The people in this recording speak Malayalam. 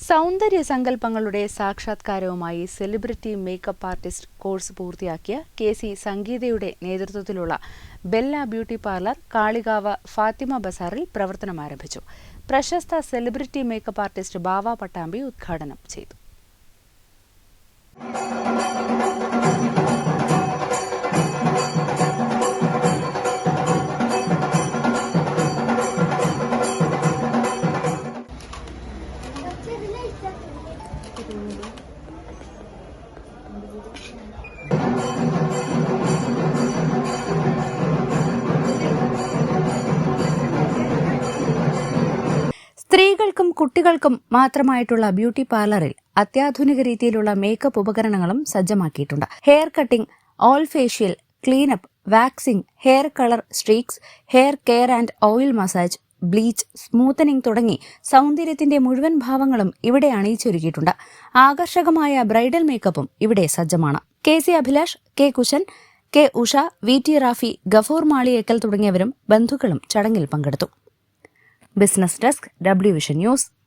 സൗന്ദര്യ സങ്കല്പങ്ങളുടെ സാക്ഷാത്കാരവുമായി സെലിബ്രിറ്റി മേക്കപ്പ് ആർട്ടിസ്റ്റ് കോഴ്സ് പൂർത്തിയാക്കിയ കെ സി സംഗീതയുടെ നേതൃത്വത്തിലുള്ള Bella beauty parlour Kalikavu Fathima ബസാറിൽ പ്രവർത്തനം ആരംഭിച്ചു പ്രശസ്ത celebrity makeup artist Bava Pattambi ഉദ്ഘാടനം ചെയ്തു. സ്ത്രീകൾക്കും കുട്ടികൾക്കും മാത്രമായിട്ടുള്ള ബ്യൂട്ടി പാർലറിൽ അത്യാധുനിക രീതിയിലുള്ള മേക്കപ്പ് ഉപകരണങ്ങളും സജ്ജമാക്കിയിട്ടുണ്ട്. Hair cutting all facial cleanup waxing hair colour streaks hair care and oil massage bleach smoothening തുടങ്ങി സൗന്ദര്യത്തിന്റെ മുഴുവൻ ഭാവങ്ങളും ഇവിടെ അണിയിച്ചൊരുക്കിയിട്ടുണ്ട്. ആകർഷകമായ ബ്രൈഡൽ മേക്കപ്പും ഇവിടെ സജ്ജമാണ്. K C Abhilash K Kushan K Usha V T Rafi Gafoor Maliyekkal തുടങ്ങിയവരും ബന്ധുക്കളും ചടങ്ങിൽ പങ്കെടുത്തു. Business desk W vision news.